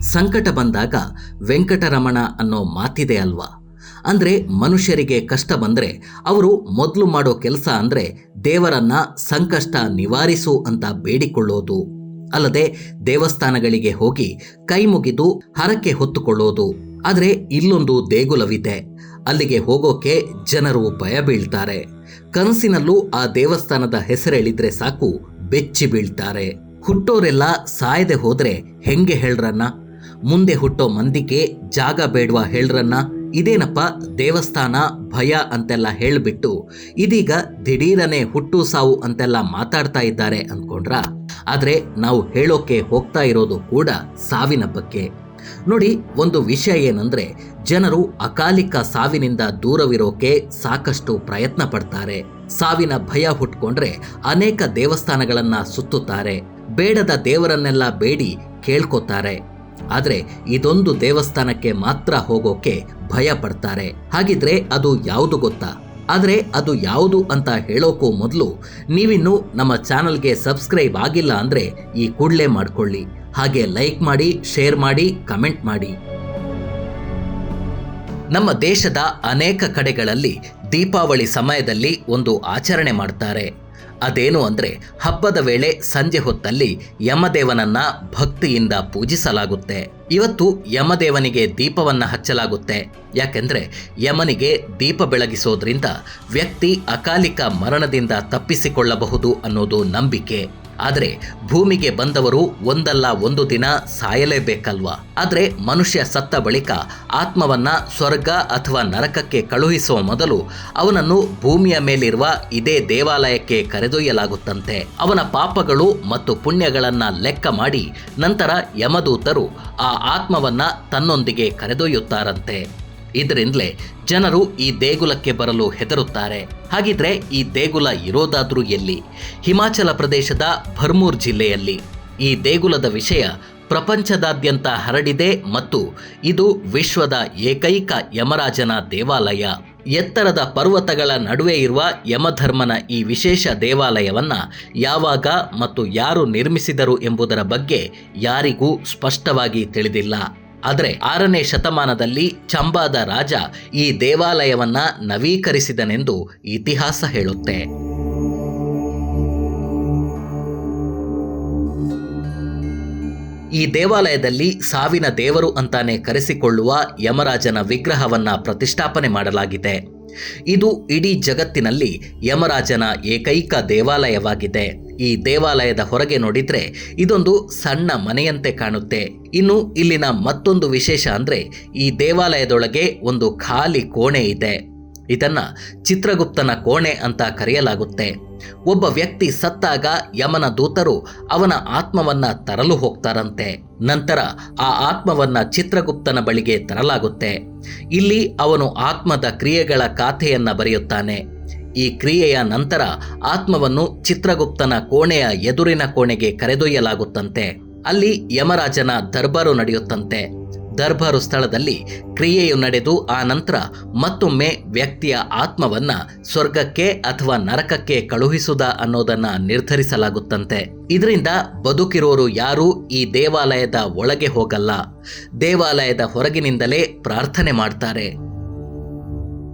ಸಂಕಟ ಬಂದಾಗ ವೆಂಕಟರಮಣ ಅನ್ನೋ ಮಾತಿದೆ ಅಲ್ವಾ? ಅಂದರೆ ಮನುಷ್ಯರಿಗೆ ಕಷ್ಟ ಬಂದರೆ ಅವರು ಮೊದಲು ಮಾಡೋ ಕೆಲಸ ಅಂದರೆ ದೇವರನ್ನ ಸಂಕಷ್ಟ ನಿವಾರಿಸು ಅಂತ ಬೇಡಿಕೊಳ್ಳೋದು. ಅಲ್ಲದೆ ದೇವಸ್ಥಾನಗಳಿಗೆ ಹೋಗಿ ಕೈ ಮುಗಿದು ಹರಕೆ ಹೊತ್ತುಕೊಳ್ಳೋದು. ಆದರೆ ಇಲ್ಲೊಂದು ದೇಗುಲವಿದೆ. ಅಲ್ಲಿಗೆ ಹೋಗೋಕೆ ಜನರು ಭಯ ಬೀಳ್ತಾರೆ. ಕನಸಿನಲ್ಲೂ ಆ ದೇವಸ್ಥಾನದ ಹೆಸರೆಳಿದ್ರೆ ಸಾಕು ಬೆಚ್ಚಿ ಬೀಳ್ತಾರೆ. ಹುಟ್ಟೋರೆಲ್ಲ ಸಾಯದೆ ಹೋದ್ರೆ ಹೆಂಗೆ ಹೇಳ್ರನ್ನ ಮುಂದೆ ಹುಟ್ಟೋ ಮಂದಿಗೆ ಜಾಗ ಬೇಡವಾ ಹೇಳ್ರನ್ನ? ಇದೇನಪ್ಪ ದೇವಸ್ಥಾನ ಭಯ ಅಂತೆಲ್ಲ ಹೇಳಿಬಿಟ್ಟು ಇದೀಗ ದಿಢೀರನೆ ಹುಟ್ಟು ಸಾವು ಅಂತೆಲ್ಲ ಮಾತಾಡ್ತಾ ಇದ್ದಾರೆ ಅಂದ್ಕೊಂಡ್ರ ಆದ್ರೆ ನಾವು ಹೇಳೋಕೆ ಹೋಗ್ತಾ ಇರೋದು ಕೂಡ ಸಾವಿನ ಬಗ್ಗೆ. ನೋಡಿ, ಒಂದು ವಿಷಯ ಏನಂದ್ರೆ ಜನರು ಅಕಾಲಿಕ ಸಾವಿನಿಂದ ದೂರವಿರೋಕೆ ಸಾಕಷ್ಟು ಪ್ರಯತ್ನ ಪಡ್ತಾರೆ. ಸಾವಿನ ಭಯ ಹುಟ್ಕೊಂಡ್ರೆ ಅನೇಕ ದೇವಸ್ಥಾನಗಳನ್ನ ಸುತ್ತುತ್ತಾರೆ. ಬೇಡದ ದೇವರನ್ನೆಲ್ಲ ಬೇಡಿ ಕೇಳ್ಕೊತಾರೆ. ಆದ್ರೆ ಇದೊಂದು ದೇವಸ್ಥಾನಕ್ಕೆ ಮಾತ್ರ ಹೋಗೋಕೆ ಭಯ ಪಡ್ತಾರೆ. ಹಾಗಿದ್ರೆ ಅದು ಯಾವುದು ಗೊತ್ತಾ? ಆದರೆ ಅದು ಯಾವುದು ಅಂತ ಹೇಳೋಕ್ಕೂ ಮೊದಲು ನೀವಿನ್ನೂ ನಮ್ಮ ಚಾನಲ್ಗೆ ಸಬ್ಸ್ಕ್ರೈಬ್ ಆಗಿಲ್ಲ ಅಂದರೆ ಈ ಕೂಡಲೇ ಮಾಡ್ಕೊಳ್ಳಿ. ಹಾಗೆ ಲೈಕ್ ಮಾಡಿ, ಶೇರ್ ಮಾಡಿ, ಕಮೆಂಟ್ ಮಾಡಿ. ನಮ್ಮ ದೇಶದ ಅನೇಕ ಕಡೆಗಳಲ್ಲಿ ದೀಪಾವಳಿ ಸಮಯದಲ್ಲಿ ಒಂದು ಆಚರಣೆ ಮಾಡ್ತಾರೆ. ಅದೇನು ಅಂದರೆ ಹಬ್ಬದ ವೇಳೆ ಸಂಜೆ ಹೊತ್ತಲ್ಲಿ ಯಮದೇವನನ್ನ ಭಕ್ತಿಯಿಂದ ಪೂಜಿಸಲಾಗುತ್ತೆ. ಇವತ್ತು ಯಮದೇವನಿಗೆ ದೀಪವನ್ನ ಹಚ್ಚಲಾಗುತ್ತೆ. ಯಾಕೆಂದ್ರೆ ಯಮನಿಗೆ ದೀಪ ಬೆಳಗಿಸೋದ್ರಿಂದ ವ್ಯಕ್ತಿ ಅಕಾಲಿಕ ಮರಣದಿಂದ ತಪ್ಪಿಸಿಕೊಳ್ಳಬಹುದು ಅನ್ನೋದು ನಂಬಿಕೆ. ಆದರೆ ಭೂಮಿಗೆ ಬಂದವರು ಒಂದಲ್ಲ ಒಂದು ದಿನ ಸಾಯಲೇಬೇಕಲ್ವಾ? ಆದರೆ ಮನುಷ್ಯ ಸತ್ತ ಬಳಿಕ ಆತ್ಮವನ್ನ ಸ್ವರ್ಗ ಅಥವಾ ನರಕಕ್ಕೆ ಕಳುಹಿಸುವ ಮೊದಲು ಅವನನ್ನು ಭೂಮಿಯ ಮೇಲಿರುವ ಇದೇ ದೇವಾಲಯಕ್ಕೆ ಕರೆದೊಯ್ಯಲಾಗುತ್ತಂತೆ. ಅವನ ಪಾಪಗಳು ಮತ್ತು ಪುಣ್ಯಗಳನ್ನ ಲೆಕ್ಕ ಮಾಡಿ ನಂತರ ಯಮದೂತರು ಆ ಆತ್ಮವನ್ನ ತನ್ನೊಂದಿಗೆ ಕರೆದೊಯ್ಯುತ್ತಾರಂತೆ. ಇದರಿಂದಲೇ ಜನರು ಈ ದೇಗುಲಕ್ಕೆ ಬರಲು ಹೆದರುತ್ತಾರೆ. ಹಾಗಿದ್ರೆ ಈ ದೇಗುಲ ಇರೋದಾದ್ರೂ ಎಲ್ಲಿ? ಹಿಮಾಚಲ ಪ್ರದೇಶದ ಭರ್ಮೂರ್ ಜಿಲ್ಲೆಯಲ್ಲಿ. ಈ ದೇಗುಲದ ವಿಷಯ ಪ್ರಪಂಚದಾದ್ಯಂತ ಹರಡಿದೆ ಮತ್ತು ಇದು ವಿಶ್ವದ ಏಕೈಕ ಯಮರಾಜನ ದೇವಾಲಯ. ಎತ್ತರದ ಪರ್ವತಗಳ ನಡುವೆ ಇರುವ ಯಮಧರ್ಮನ ಈ ವಿಶೇಷ ದೇವಾಲಯವನ್ನ ಯಾವಾಗ ಮತ್ತು ಯಾರು ನಿರ್ಮಿಸಿದರು ಎಂಬುದರ ಬಗ್ಗೆ ಯಾರಿಗೂ ಸ್ಪಷ್ಟವಾಗಿ ತಿಳಿದಿಲ್ಲ. ಆದರೆ ಆರನೇ ಶತಮಾನದಲ್ಲಿ ಚಂಬಾದ ರಾಜ ಈ ದೇವಾಲಯವನ್ನ ನವೀಕರಿಸಿದನೆಂದು ಇತಿಹಾಸ ಹೇಳುತ್ತೆ. ಈ ದೇವಾಲಯದಲ್ಲಿ ಸಾವಿನ ದೇವರು ಅಂತಾನೆ ಕರೆಸಿಕೊಳ್ಳುವ ಯಮರಾಜನ ವಿಗ್ರಹವನ್ನ ಪ್ರತಿಷ್ಠಾಪನೆ ಮಾಡಲಾಗಿದೆ. ಇದು ಇಡೀ ಜಗತ್ತಿನಲ್ಲಿ ಯಮರಾಜನ ಏಕೈಕ ದೇವಾಲಯವಾಗಿದೆ. ಈ ದೇವಾಲಯದ ಹೊರಗೆ ನೋಡಿದ್ರೆ ಇದೊಂದು ಸಣ್ಣ ಮನೆಯಂತೆ ಕಾಣುತ್ತೆ. ಇನ್ನು ಇಲ್ಲಿನ ಮತ್ತೊಂದು ವಿಶೇಷ ಅಂದ್ರೆ ಈ ದೇವಾಲಯದೊಳಗೆ ಒಂದು ಖಾಲಿ ಕೋಣೆ ಇದೆ. ಇದನ್ನ ಚಿತ್ರಗುಪ್ತನ ಕೋಣೆ ಅಂತ ಕರೆಯಲಾಗುತ್ತೆ. ಒಬ್ಬ ವ್ಯಕ್ತಿ ಸತ್ತಾಗ ಯಮನ ದೂತರು ಅವನ ಆತ್ಮವನ್ನ ತರಲು ಹೋಗ್ತಾರಂತೆ. ನಂತರ ಆ ಆತ್ಮವನ್ನ ಚಿತ್ರಗುಪ್ತನ ಬಳಿಗೆ ತರಲಾಗುತ್ತೆ. ಇಲ್ಲಿ ಅವನು ಆತ್ಮದ ಕ್ರಿಯೆಗಳ ಖಾತೆಯನ್ನ ಬರೆಯುತ್ತಾನೆ. ಈ ಕ್ರಿಯೆಯ ನಂತರ ಆತ್ಮವನ್ನು ಚಿತ್ರಗುಪ್ತನ ಕೋಣೆಯ ಎದುರಿನ ಕೋಣೆಗೆ ಕರೆದೊಯ್ಯಲಾಗುತ್ತಂತೆ. ಅಲ್ಲಿ ಯಮರಾಜನ ದರ್ಬಾರು ನಡೆಯುತ್ತಂತೆ. ದರ್ಬಾರು ಸ್ಥಳದಲ್ಲಿ ಕ್ರಿಯೆಯು ನಡೆದು ಆ ನಂತರ ಮತ್ತೊಮ್ಮೆ ವ್ಯಕ್ತಿಯ ಆತ್ಮವನ್ನ ಸ್ವರ್ಗಕ್ಕೆ ಅಥವಾ ನರಕಕ್ಕೆ ಕಳುಹಿಸುದ ಅನ್ನೋದನ್ನ ನಿರ್ಧರಿಸಲಾಗುತ್ತಂತೆ. ಇದರಿಂದ ಬದುಕಿರೋರು ಯಾರೂ ಈ ದೇವಾಲಯದ ಒಳಗೆ ಹೋಗಲ್ಲ. ದೇವಾಲಯದ ಹೊರಗಿನಿಂದಲೇ ಪ್ರಾರ್ಥನೆ ಮಾಡ್ತಾರೆ.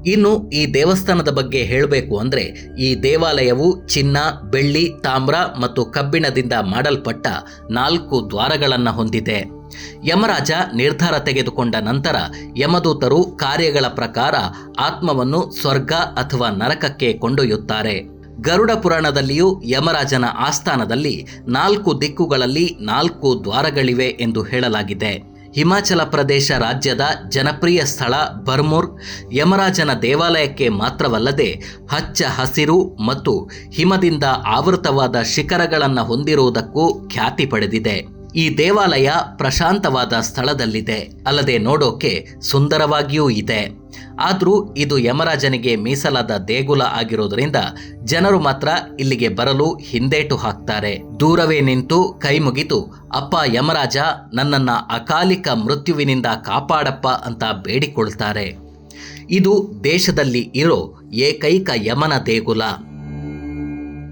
ಇನ್ನು ಈ ದೇವಸ್ಥಾನದ ಬಗ್ಗೆ ಹೇಳಬೇಕು ಅಂದರೆ ಈ ದೇವಾಲಯವು ಚಿನ್ನ, ಬೆಳ್ಳಿ, ತಾಮ್ರ ಮತ್ತು ಕಬ್ಬಿಣದಿಂದ ಮಾಡಲ್ಪಟ್ಟ ನಾಲ್ಕು ದ್ವಾರಗಳನ್ನು ಹೊಂದಿದೆ. ಯಮರಾಜ ನಿರ್ಧಾರ ತೆಗೆದುಕೊಂಡ ನಂತರ ಯಮದೂತರು ಕಾರ್ಯಗಳ ಪ್ರಕಾರ ಆತ್ಮವನ್ನು ಸ್ವರ್ಗ ಅಥವಾ ನರಕಕ್ಕೆ ಕೊಂಡೊಯ್ಯುತ್ತಾರೆ. ಗರುಡ ಪುರಾಣದಲ್ಲಿಯೂ ಯಮರಾಜನ ಆಸ್ಥಾನದಲ್ಲಿ ನಾಲ್ಕು ದಿಕ್ಕುಗಳಲ್ಲಿ ನಾಲ್ಕು ದ್ವಾರಗಳಿವೆ ಎಂದು ಹೇಳಲಾಗಿದೆ. ಹಿಮಾಚಲ ಪ್ರದೇಶ ರಾಜ್ಯದ ಜನಪ್ರಿಯ ಸ್ಥಳ ಬರ್ಮೂರ್. ಯಮರಾಜನ ದೇವಾಲಯಕ್ಕೆ ಮಾತ್ರವಲ್ಲದೆ ಹಚ್ಚ ಹಸಿರು ಮತ್ತು ಹಿಮದಿಂದ ಆವೃತವಾದ ಶಿಖರಗಳನ್ನು ಹೊಂದಿರುವುದಕ್ಕೂ ಖ್ಯಾತಿ ಪಡೆದಿದೆ. ಈ ದೇವಾಲಯ ಪ್ರಶಾಂತವಾದ ಸ್ಥಳದಲ್ಲಿದೆ. ಅಲ್ಲದೆ ನೋಡೋಕೆ ಸುಂದರವಾಗಿಯೂ ಇದೆ. ಆದರೂ ಇದು ಯಮರಾಜನಿಗೆ ಮೀಸಲಾದ ದೇಗುಲ ಆಗಿರೋದರಿಂದ ಜನರು ಮಾತ್ರ ಇಲ್ಲಿಗೆ ಬರಲು ಹಿಂದೇಟು ಹಾಕ್ತಾರೆ. ದೂರವೇ ನಿಂತು ಕೈ ಮುಗಿತು ಅಪ್ಪ ಯಮರಾಜ, ನನ್ನನ್ನ ಅಕಾಲಿಕ ಮೃತ್ಯುವಿನಿಂದ ಕಾಪಾಡಪ್ಪ ಅಂತ ಬೇಡಿಕೊಳ್ತಾರೆ. ಇದು ದೇಶದಲ್ಲಿ ಇರೋ ಏಕೈಕ ಯಮನ ದೇಗುಲ.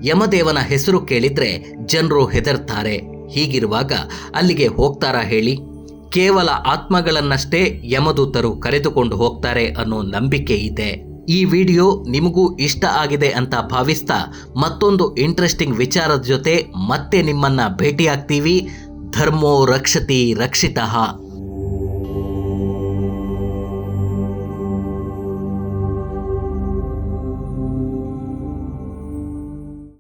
ಯಮದೇವನ ಹೆಸರು ಕೇಳಿದ್ರೆ ಜನರು ಹೆದರ್ತಾರೆ. ಹೀಗಿರುವಾಗ ಅಲ್ಲಿಗೆ ಹೋಗ್ತಾರಾ ಹೇಳಿ. ಕೇವಲ ಆತ್ಮಗಳನ್ನಷ್ಟೇ ಯಮದೂತರು ಕರೆದುಕೊಂಡು ಹೋಗ್ತಾರೆ ಅನ್ನೋ ನಂಬಿಕೆ ಇದೆ. ಈ ವಿಡಿಯೋ ನಿಮಗೂ ಇಷ್ಟ ಆಗಿದೆ ಅಂತ ಭಾವಿಸ್ತಾ ಮತ್ತೊಂದು ಇಂಟ್ರೆಸ್ಟಿಂಗ್ ವಿಚಾರದ ಜೊತೆ ಮತ್ತೆ ನಿಮ್ಮನ್ನ ಭೇಟಿಯಾಗ್ತೀವಿ. ಧರ್ಮೋ ರಕ್ಷತಿ ರಕ್ಷಿತಃ.